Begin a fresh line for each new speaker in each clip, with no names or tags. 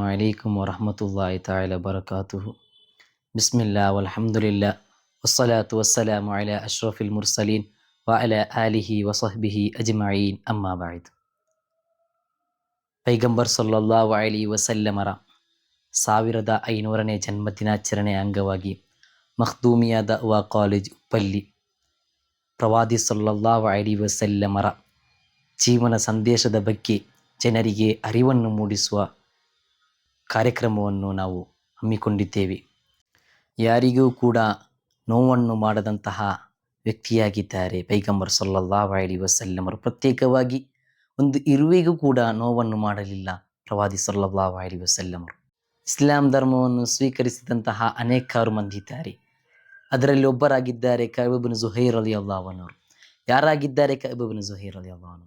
عليكم ورحمة الله تعالى وبركاته بسم الله والحمد لله والصلاة والسلام على أشرف المرسلين وعلى آله وصحبه أجمعين أما بعد ಪೈಗಂಬರ್ ಸಲ್ಲಲ್ಲಾಹು ಅಲಿ ವಸಲ್ಲಮರ ಸಾವಿರದ ಐನೂರನೇ ಜನ್ಮದಿನಾಚರಣೆ ಅಂಗವಾಗಿ ಮಖ್ದೂಮಿಯಾದ ವಾ ಕಾಲೇಜ್ ಉಪ್ಪಲ್ಲಿ ಪ್ರವಾದಿ ಸಲ್ಲಲ್ಲಾಹು ಅಲಿ ವಸಲ್ಲಮರ ಜೀವನ ಸಂದೇಶದ ಬಗ್ಗೆ ಜನರಿಗೆ ಅರಿವನ್ನು ಮೂಡಿಸುವ ಕಾರ್ಯಕ್ರಮವನ್ನು ನಾವು ಹಮ್ಮಿಕೊಂಡಿದ್ದೇವೆ. ಯಾರಿಗೂ ಕೂಡ ನೋವನ್ನು ಮಾಡದಂತಹ ವ್ಯಕ್ತಿಯಾಗಿದ್ದಾರೆ ಪೈಗಂಬರ್ ಸಲ್ಲಲ್ಲಾಹು ಅಲಿ ವಸಲ್ಲಮರು ಪ್ರತ್ಯೇಕವಾಗಿ ಒಂದು ಇರುವೆಗೂ ಕೂಡ ನೋವನ್ನು ಮಾಡಲಿಲ್ಲ ಪ್ರವಾದಿ ಸಲ್ಲಲ್ಲಾಹು ಅಲಿ ವಸಲ್ಲಮರು ಇಸ್ಲಾಂ ಧರ್ಮವನ್ನು ಸ್ವೀಕರಿಸಿದಂತಹ ಅನೇಕಾರು ಮಂದಿ ಇದ್ದಾರೆ ಅದರಲ್ಲಿ ಒಬ್ಬರಾಗಿದ್ದಾರೆ ಕೈಬಬಿನ್ ಜುಹೈರ್ ಅಲಿ ಅಲ್ಲಾಹನವರು ಯಾರಾಗಿದ್ದಾರೆ ಕೈಬಬಿನ್ ಜುಹೈರ್ ಅಲಿ ಅಲ್ಲಾಹನು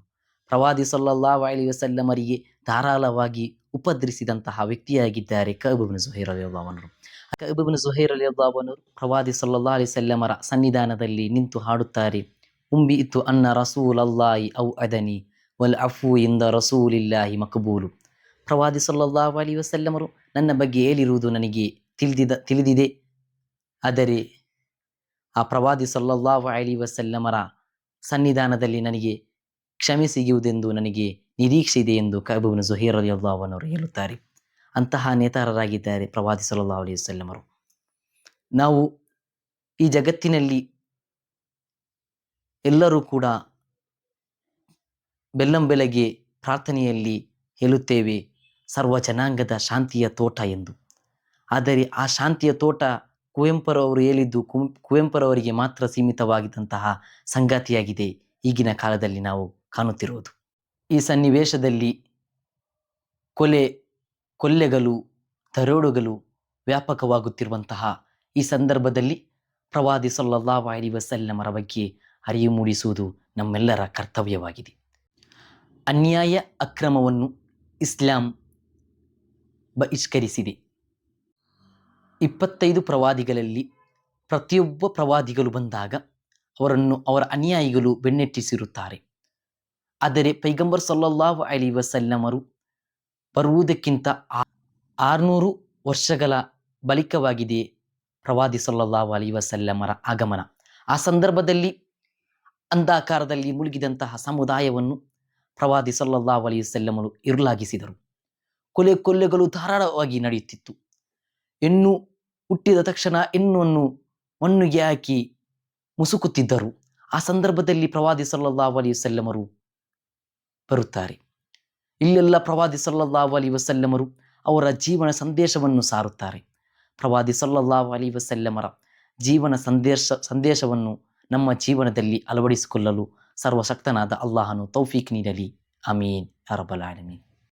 ಪ್ರವಾದಿ ಸಲ್ಲಲ್ಲಾಹು ಅಲಿ ವಸಲ್ಲಮರಿಗೆ ಧಾರಾಳವಾಗಿ ಉಪದ್ರಿಸಿದಂತಹ ವ್ಯಕ್ತಿಯಾಗಿದ್ದಾರೆ ಕೈಬಬಿನ್ ಜುಹೈರ್ ಅಲಿ ಅಲ್ಲಾಹನವರು ಕೈಬಬಿನ್ ಜುಹೈರ್ ಅಲಿ ಅಲ್ಲಾಹನವರು ಪ್ರವಾದಿ ಸಲ್ಲಲ್ಲಾ ಅಲಿ ಸಲ್ಲಮರ ಸನ್ನಿಧಾನದಲ್ಲಿ ನಿಂತು ಹಾಡುತ್ತಾರೆ ಉಂಬಿ ಇತ್ತು ಅನ್ನ ರಸೂಲ್ ಅಲ್ಲಾಹಿ ಔ ಅದನಿ ವಲ್ ಅಫು ಇಂದ ರಸೂಲಿಲ್ಲಾಹಿ ಮಕಬೂಲು. ಪ್ರವಾದಿ ಸಲ್ಲಲ್ಲಾಹು ಅಲಿ ವಸಲ್ಲಮರು, ನನ್ನ ಬಗ್ಗೆ ಹೇಳಿರುವುದು ನನಗೆ ತಿಳಿದಿದ, ತಿಳಿದಿದೆ. ಆದರೆ ಆ ಪ್ರವಾದಿ ಸಲ್ಲಲ್ಲಾಹು ಅಲಿ ವಸಲ್ಲಮರ ಸನ್ನಿಧಾನದಲ್ಲಿ ನನಗೆ ಕ್ಷಮೆ ಸಿಗುವುದೆಂದು ನನಗೆ ನಿರೀಕ್ಷೆ ಇದೆ ಎಂದು ಕಬೂಬಿನ ಜುಹೇರ್ ಅಲಿ ಅಲ್ಲಾಹನವರು ಹೇಳುತ್ತಾರೆ. ಅಂತಹ ನೇತಾರರಾಗಿದ್ದಾರೆ ಪ್ರವಾದಿ ಸಲ್ಲಲ್ಲಾಹು ಅಲಿ ವಸಲ್ಲಮರು ನಾವು ಈ ಜಗತ್ತಿನಲ್ಲಿ ಎಲ್ಲರೂ ಕೂಡ ಬೆಲ್ಲಂಬೆಲಗೆ ಪ್ರಾರ್ಥನೆಯಲ್ಲಿ ಹೇಳುತ್ತೇವೆ, ಸರ್ವ ಜನಾಂಗದ ಶಾಂತಿಯ ತೋಟ ಎಂದು. ಆದರೆ ಆ ಶಾಂತಿಯ ತೋಟ ಕುವೆಂಪುರವರು ಹೇಳಿದ್ದು ಕುಂ ಕುವೆಂಪುರವರಿಗೆ ಮಾತ್ರ ಸೀಮಿತವಾಗಿದ್ದಂತಹ ಸಂಗಾತಿಯಾಗಿದೆ ಈಗಿನ ಕಾಲದಲ್ಲಿ ನಾವು. ಕಾಣುತ್ತಿರುವುದು. ಈ ಸನ್ನಿವೇಶದಲ್ಲಿ ಕೊಲೆ, ಕೊಲ್ಲೆಗಳು ದರೋಡುಗಳು ವ್ಯಾಪಕವಾಗುತ್ತಿರುವಂತಹ ಈ ಸಂದರ್ಭದಲ್ಲಿ ಪ್ರವಾದಿ ಸೊಲ್ಲಾ ಅಲಿ ವಸಲ್ಲಮರ ಬಗ್ಗೆ ಅರಿವು ಮೂಡಿಸುವುದು ನಮ್ಮೆಲ್ಲರ ಕರ್ತವ್ಯವಾಗಿದೆ. ಅನ್ಯಾಯ ಅಕ್ರಮವನ್ನು ಇಸ್ಲಾಂ ಬಹಿಷ್ಕರಿಸಿದೆ. ಇಪ್ಪತ್ತೈದು ಪ್ರವಾದಿಗಳಲ್ಲಿ ಪ್ರತಿಯೊಬ್ಬ ಪ್ರವಾದಿಗಳು ಬಂದಾಗ ಅವರನ್ನು, ಅವರ ಅನ್ಯಾಯಿಗಳು ಬೆನ್ನಟ್ಟಿಸಿರುತ್ತಾರೆ. ಆದರೆ ಪೈಗಂಬರ್ ಸಲ್ಲಲ್ಲಾಹು ಅಲಿ ವಸಲ್ಲಮರು ಬರುವುದಕ್ಕಿಂತ ಆರುನೂರು ವರ್ಷಗಳ ಬಳಿಕವಾಗಿದೆ ಪ್ರವಾದಿ ಸಲ್ಲಲ್ಲಾಹು ಅಲಿ ವಸಲ್ಲಮರ ಆಗಮನ. ಆ ಸಂದರ್ಭದಲ್ಲಿ ಅಂಧಾಕಾರದಲ್ಲಿ ಮುಳುಗಿದಂತಹ ಸಮುದಾಯವನ್ನು ಪ್ರವಾದಿ ಸಲ್ಲಲ್ಲಾಹು ಅಲಿ ವಸಲ್ಲಮರು ಇರುಳಾಗಿಸಿದರು ಕೊಲೆ ಕೊಲ್ಲೆಗಳು ಧಾರಾಳವಾಗಿ ನಡೆಯುತ್ತಿತ್ತು. ಹೆಣ್ಣು ಹುಟ್ಟಿದ ತಕ್ಷಣ ಹೆಣ್ಣನ್ನು ಮಣ್ಣಿಗೆ ಹಾಕಿ ಮುಸುಕುತ್ತಿದ್ದರು. ಆ ಸಂದರ್ಭದಲ್ಲಿ ಪ್ರವಾದಿ ಸಲ್ಲಲ್ಲಾಹು ಅಲಿ ವಸಲ್ಲಮರು ಬರುತ್ತಾರೆ. ಇಲ್ಲೆಲ್ಲ ಪ್ರವಾದಿ ಸಲ್ಲಲ್ಲಾಹು ಅಲಿ ವಸಲ್ಲಮರು ಅವರ ಜೀವನ ಸಂದೇಶವನ್ನು ಸಾರುತ್ತಾರೆ. ಪ್ರವಾದಿ ಸಲ್ಲಲ್ಲಾಹು ಅಲಿ ವಸಲ್ಲಮರ ಜೀವನ ಸಂದೇಶ, ಸಂದೇಶವನ್ನು ನಮ್ಮ ಜೀವನದಲ್ಲಿ ಅಳವಡಿಸಿಕೊಳ್ಳಲು ಸರ್ವಶಕ್ತನಾದ ಅಲ್ಲಾಹನು ತೌಫೀಕ್ ನೀಡಲಿ. ಅಮೀನ್ ಅರಬಲ್